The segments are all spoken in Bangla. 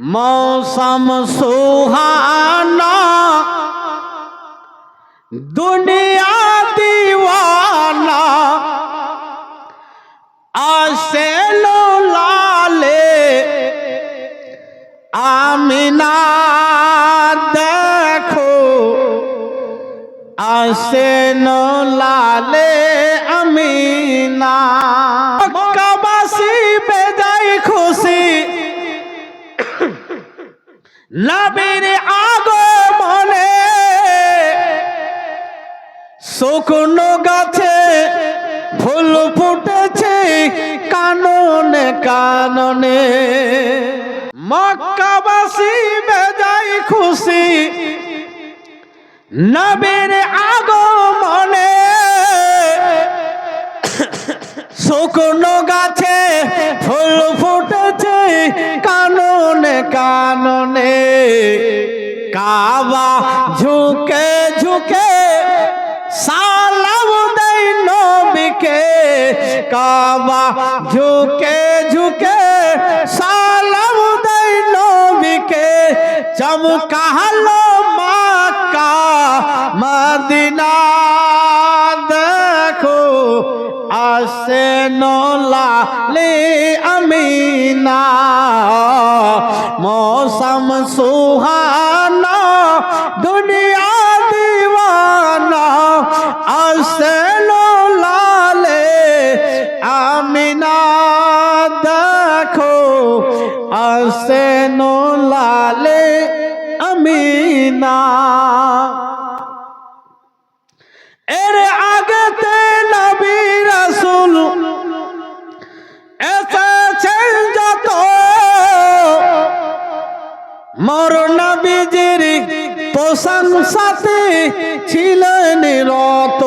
मौसम सुहाना दुनिया दीवाना आसे लो लाले आमिना देखो आसे नो लाले अमीना कबासी बे নবীর আগমনে শুকনো গাছে ফুল ফুটেছে কাননে কাননে। মক্কাবাসী বেজাই খুশি। নবীর আগমনে শুকনো গাছে ফুল ফুটেছে কাননে কাননে। কাবা ঝুঁকে ঝুঁকে সালাম দেয় নবীকে। কাবা ঝুঁকে ঝুঁকে সালাম দেয় নবীকে। চমকালো মাক্কা মদিনা। দেখো, আসে নোলালে আমিনা। মৌসম সুহানা দুনিয়া দিওয়ানা আসেল লালে আমিনা দেখো আসেন লালে আমিনা। এর আগেতে মর নবীজির প্রশংসাতে ছিলেন রত।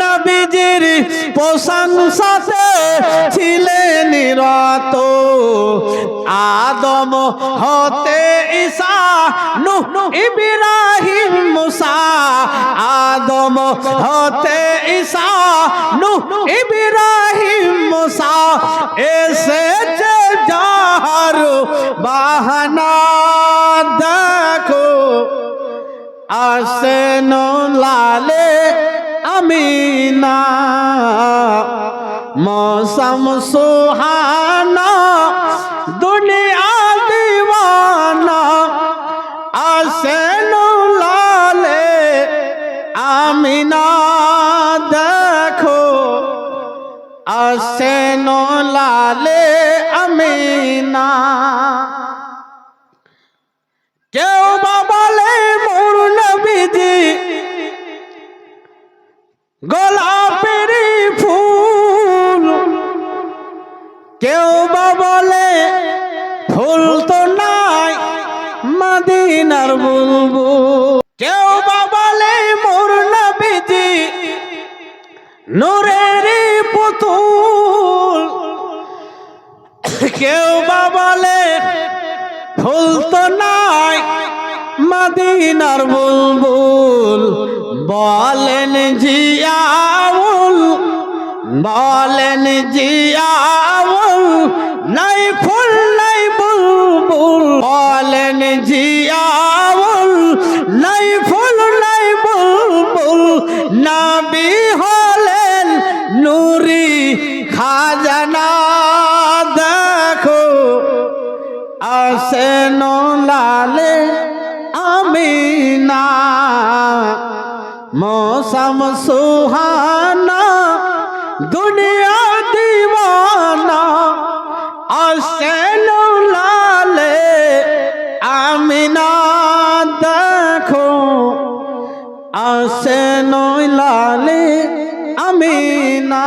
নবীজির প্রশংসাতে ছিলেন রত আদম হতে ঈসা, নূহ, ইব্রাহিম, মুসা। আদম হতে ঈসা, নূহ, ইব্রাহিম, মুসা। এসেছে যাহার বাহানা। দেখো, আসেন লালে আমিনা মৌসম সুহানা দুনিয়া দিওয়ানা আসেন লালে আমিনা দেখো আসেন লালে আমিনা। কেউ বা গোলাপের ফুল। কেউ বা বলে, ফুল তো নাই মদিনার বুলবুল। কেউ বা বলে, মোর নবীজি নূরের পুতুল। কেউ বা বলে, ফুল তো নাই মদিনার বুলবুল। বলেন জিয়াউল বলেন জিয়াউল, নাই ফুল, নাই বুলবুল। বলেন জিয়াউল, নাই ফুল, নাই বুলবুল। নবী হলেন নুরি খাজানা, দেখো আসেন মৌসম সুহানা দুনিয়া দিওয়ানা। আসেন লালে আমি না দেখো। আসেন লালে আমিনা